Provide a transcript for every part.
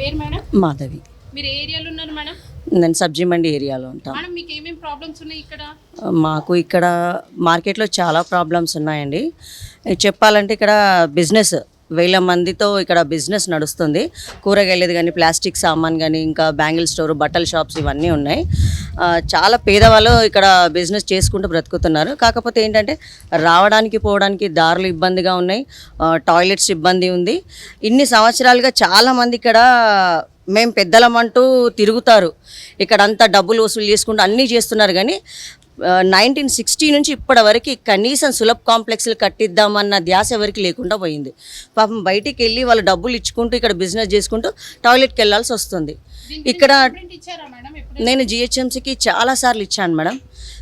పేరు మేడం? మాధవి. మీరు ఏరియాలో ఉన్నారు మేడం? నేను సబ్జీ మండి ఏరియాలో ఉంటాం. మేడం మీకు ఏమేమి ప్రాబ్లమ్స్ ఉన్నాయి ఇక్కడ? మాకు ఇక్కడ మార్కెట్లో చాలా ప్రాబ్లమ్స్ ఉన్నాయండి. చెప్పాలంటే ఇక్కడ బిజినెస్ వేల మందితో ఇక్కడ బిజినెస్ నడుస్తుంది. కూరగాయలది కానీ ప్లాస్టిక్ సామాన్ కానీ ఇంకా బ్యాంగిల్ స్టోర్ బట్టల షాప్స్ ఇవన్నీ ఉన్నాయి. చాలా పేదవాళ్ళు ఇక్కడ బిజినెస్ చేసుకుంటూ బ్రతుకుతున్నారు. కాకపోతే ఏంటంటే రావడానికి పోవడానికి దారులు ఇబ్బందిగా ఉన్నాయి. టాయిలెట్స్ ఇబ్బంది ఉంది. ఇన్ని సంవత్సరాలుగా చాలామంది ఇక్కడ మేము పెద్దలమంటూ తిరుగుతారు. ఇక్కడ అంతా డబ్బులు వసూలు చేసుకుంటూ అన్నీ చేస్తున్నారు కానీ నైన్టీన్ సిక్స్టీ నుంచి ఇప్పటి వరకు కనీసం సులభ్ కాంప్లెక్స్లు కట్టిద్దామన్న ధ్యాస ఎవరికి లేకుండా పోయింది. పాపం బయటికి వెళ్ళి వాళ్ళు డబ్బులు ఇచ్చుకుంటూ ఇక్కడ బిజినెస్ చేసుకుంటూ టాయిలెట్కి వెళ్ళాల్సి వస్తుంది. ఇక్కడ నేను జిహెచ్ఎంసీకి చాలాసార్లు ఇచ్చాను మేడం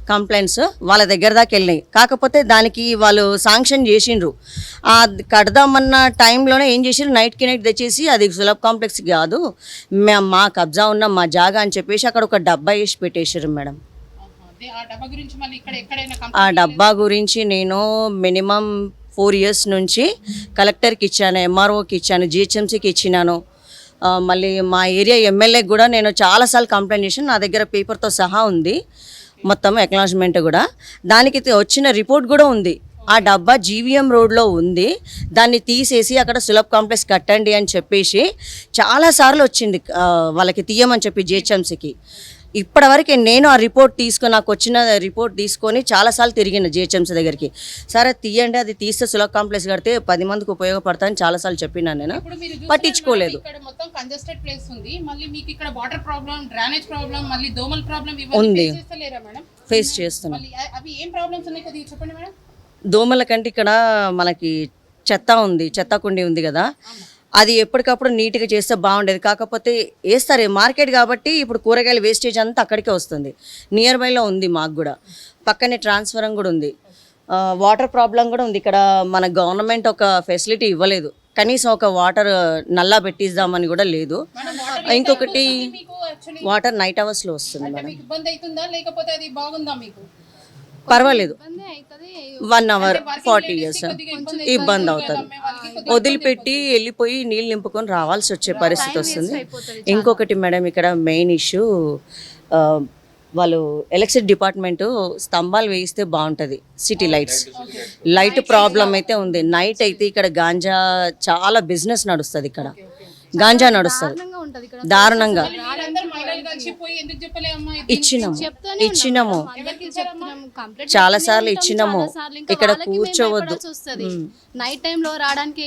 కంప్లైంట్స్ వాళ్ళ దగ్గర దాకా వెళ్ళినాయి. కాకపోతే దానికి వాళ్ళు శాంక్షన్ చేసిండ్రు. ఆ కడదామన్న టైంలోనే ఏం చేసిండ్రు? నైట్కి నైట్ తెచ్చేసి అది సులభ్ కాంప్లెక్స్ కాదు. మే- మా కబ్జా ఉన్న మా జాగా అని చెప్పేసి అక్కడ ఒక డబ్బా వేసి పెట్టేసారు మేడం. ఆ డబ్బా గురించి ఇక్కడ ఆ డబ్బా గురించి నేను మినిమం ఫోర్ ఇయర్స్ నుంచి కలెక్టర్కి ఇచ్చాను ఎంఆర్ఓకి ఇచ్చాను జిహెచ్ఎంసీకి ఇచ్చినాను. మళ్ళీ మా ఏరియా ఎమ్మెల్యేకి కూడా నేను చాలాసార్లు కంప్లైంట్ చేశాను. నా దగ్గర పేపర్తో సహా ఉంది. మొత్తం ఎక్నాలజ్మెంట్ కూడా. దానికి వచ్చిన రిపోర్ట్ కూడా ఉంది. ఆ డబ్బా జీవీఎం రోడ్లో ఉంది. దాన్ని తీసేసి అక్కడ సులభ్ కాంప్లెక్స్ కట్టండి అని చెప్పేసి చాలాసార్లు వచ్చింది వాళ్ళకి తీయమని చెప్పి జిహెచ్ఎంసీకి ఇప్పటివరకు నేను ఆ రిపోర్ట్ తీసుకొని నాకు వచ్చిన రిపోర్ట్ తీసుకొని చాలాసార్లు తిరిగిన జిహెచ్ఎంసీ దగ్గరికి. సరే తీయండి అది తీస్తే సులభ కాంప్లెక్స్ కడితే పది మందికి ఉపయోగపడతాయని చాలాసార్లు చెప్పినాను నేను. పట్టించుకోలేదు. ఉంది. Face madam? దోమల కంటే ఇక్కడ మనకి చెత్త ఉంది చెత్త కుండి ఉంది కదా. అది ఎప్పటికప్పుడు నీట్గా చేస్తే బాగుండేది. కాకపోతే వేస్తారు మార్కెట్ కాబట్టి ఇప్పుడు కూరగాయల వేస్టేజ్ అంతా అక్కడికే వస్తుంది. నియర్ బైలో ఉంది మాకు కూడా. పక్కనే ట్రాన్స్ఫరం కూడా ఉంది. వాటర్ ప్రాబ్లం కూడా ఉంది. ఇక్కడ మన గవర్నమెంట్ ఒక ఫెసిలిటీ ఇవ్వలేదు. కనీసం ఒక వాటర్ నల్లా పెట్టిద్దామని కూడా లేదు. ఇంకొకటి వాటర్ నైట్ అవర్స్లో వస్తుంది మేడం పర్వాలేదు. వన్ అవర్ ఫార్టీ ఇయర్స్ ఇబ్బంది అవుతుంది వదిలిపెట్టి వెళ్ళిపోయి నీళ్ళు నింపుకొని రావాల్సి వచ్చే పరిస్థితి వస్తుంది. ఇంకొకటి మేడం ఇక్కడ మెయిన్ ఇష్యూ వాళ్ళు ఎలక్ట్రిసిటీ డిపార్ట్మెంట్ స్తంభాలు వేయిస్తే బాగుంటుంది సిటీ లైట్స్ లైట్ ప్రాబ్లం అయితే ఉంది. నైట్ అయితే ఇక్కడ గాంజా చాలా బిజినెస్ నడుస్తుంది ఇక్కడ. గాంజా నడుస్తుంది. దారుణంగా. ఇచ్చినాము. ఇచ్చినాము. చాలా సార్లు ఇచ్చినాము. చాలా సార్లు. ఇంకా ఇక్కడ కూర్చోవద్దు. నైట్ టైం లో రావడానికి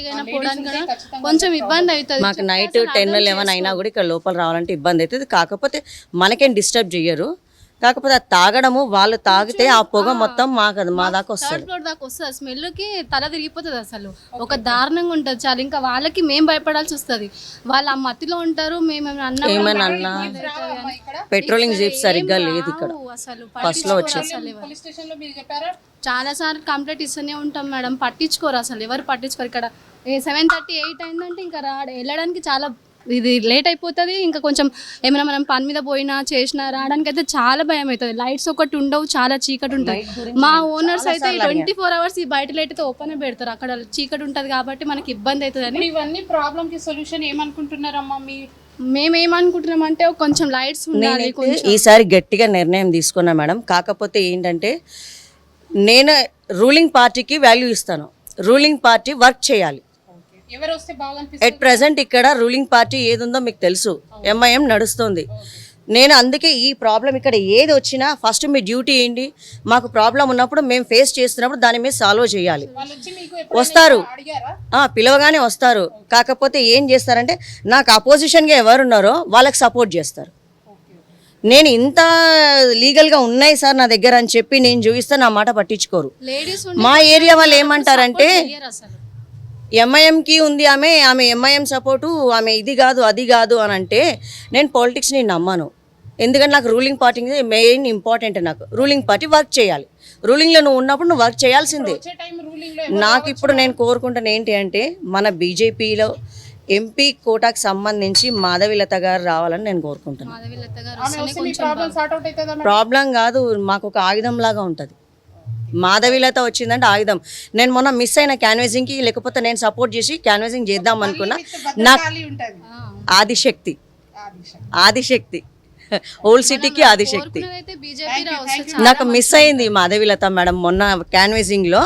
కొంచెం ఇబ్బంది అవుతుంది. మాకు నైట్ టెన్ లెవెన్ అయినా కూడా ఇక్కడ లోపల రావాలంటే ఇబ్బంది అవుతుంది. కాకపోతే మనకేం డిస్టర్బ్ చెయ్యరు. కాకపోతే అది తాగడము వాళ్ళు తాగితే ఆ పొగ మొత్తం మాకు మా దాకా వస్తుంది. ఫ్లోర్ దాకా వస్తుంది. స్మెల్కి తల తిరిగిపోతుంది అసలు. ఒక దారుణంగా ఉంటుంది చాలా. ఇంకా వాళ్ళకి మేము భయపడాల్సి వస్తుంది. వాళ్ళు ఆ మత్తిలో ఉంటారు మేము ఏమైనా అన్నా కూడా ఏమైనా అన్నా రావమ్మా ఇక్కడ పెట్రోలింగ్ జీప్ సరిగ్గా లేదు ఇక్కడ. రావు అసలు. ఫస్ట్లో వచ్చేసి పోలీస్ స్టేషన్లో మీరు చెప్పారా? చాలా సార్లు కంప్లైంట్ ఇస్తూనే ఉంటాం మేడం. పట్టించుకోరు అసలు. ఎవరు పట్టించుకోరు. ఇక్కడ సెవెన్ థర్టీ ఎయిట్ అయిందంటే ఇంకా రా వెళ్ళడానికి చాలా ఇది లేట్ అయిపోతుంది. ఇంకా కొంచెం ఏమైనా మనం పని మీద పోయినా చేసినా రావడానికి అయితే చాలా భయం అవుతుంది లైట్స్ ఒకటి ఉండవు చాలా చీకటి ఉంటుంది. మా ఓనర్స్ అయితే ట్వంటీ ఫోర్ అవర్స్ ఈ బయట లైట్ అయితే ఓపెన్ పెడతారు. అక్కడ చీకటి ఉంటుంది కాబట్టి మనకి ఇబ్బంది అవుతుంది ఇవన్నీ ప్రాబ్లం కి సొల్యూషన్ ఏమనుకుంటున్నారమ్మా మీ మేము ఏమనుకుంటున్నామంటే కొంచెం లైట్స్ ఉండాలి ఈసారి గట్టిగా నిర్ణయం తీసుకున్నా మేడం. కాకపోతే ఏంటంటే నేను రూలింగ్ పార్టీకి వాల్యూ ఇస్తాను. రూలింగ్ పార్టీ వర్క్ చేయాలి. ఎవరు వస్తే ఎట్ ప్రజెంట్ ఇక్కడ రూలింగ్ పార్టీ ఏది ఉందో మీకు తెలుసు. ఎంఐఎం నడుస్తుంది. నేను అందుకే ఈ ప్రాబ్లం ఇక్కడ ఏది వచ్చినా ఫస్ట్ మీ డ్యూటీ ఏంటి? మాకు ప్రాబ్లం ఉన్నప్పుడు మేము ఫేస్ చేస్తున్నప్పుడు దాని మీద సాల్వ్ చేయాలి. వస్తారు. పిలవగానే వస్తారు. కాకపోతే ఏం చేస్తారంటే నాకు అపోజిషన్గా ఎవరున్నారో వాళ్ళకి సపోర్ట్ చేస్తారు. నేను ఇంత లీగల్గా ఉన్నాయి సార్ నా దగ్గర అని చెప్పి నేను చూపిస్తే నా మాట పట్టించుకోరు. మా ఏరియా వాళ్ళు ఏమంటారంటే ఎంఐఎంకి ఉంది ఆమె ఆమె ఎంఐఎం సపోర్టు ఆమె ఇది కాదు అది కాదు అని అంటే నేను పాలిటిక్స్ని నమ్మను. ఎందుకంటే నాకు రూలింగ్ పార్టీ మెయిన్ ఇంపార్టెంట్ నాకు. రూలింగ్ పార్టీ వర్క్ చేయాలి. రూలింగ్లో నువ్వు ఉన్నప్పుడు నువ్వు వర్క్ చేయాల్సిందే. నాకు ఇప్పుడు నేను కోరుకుంటున్న ఏంటి అంటే మన బీజేపీలో ఎంపీ కోటాకు సంబంధించి మాధవిలత గారు రావాలని నేను కోరుకుంటున్నాను? ప్రాబ్లం కాదు మాకు ఒక ఆయుధం లాగా ఉంటుంది. మాధవిలత వచ్చిందంటే ఆయుధం. నేను మొన్న మిస్ అయిన క్యాన్వేజింగ్కి లేకపోతే నేను సపోర్ట్ చేసి క్యాన్వేజింగ్ చేద్దాం అనుకున్నా. ఉంటది. ఆదిశక్తి. ఆదిశక్తి. ఓల్డ్ సిటీకి ఆదిశక్తి. నాకు మిస్ అయింది మాధవిలత మేడం మొన్న క్యాన్వేసింగ్లో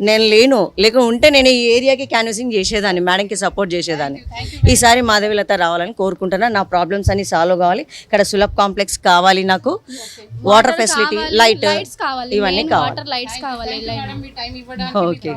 నేను లేను. లేక ఉంటే నేను ఈ ఏరియాకి క్యాన్వేసింగ్ చేసేదాన్ని మేడంకి సపోర్ట్ చేసేదాన్ని. ఈసారి మాధవిలత రావాలని కోరుకుంటున్నా. నా ప్రాబ్లమ్స్ అన్ని సాల్వ్ కావాలి. ఇక్కడ సులభ్ కాంప్లెక్స్ కావాలి నాకు. వాటర్ ఫెసిలిటీ లైట్ లైట్స్ కావాలి ఇవన్నీ కావాలి. వాటర్ లైట్స్ కావాలి. మేడం మీ టైం ఇవ్వడానికి ఓకే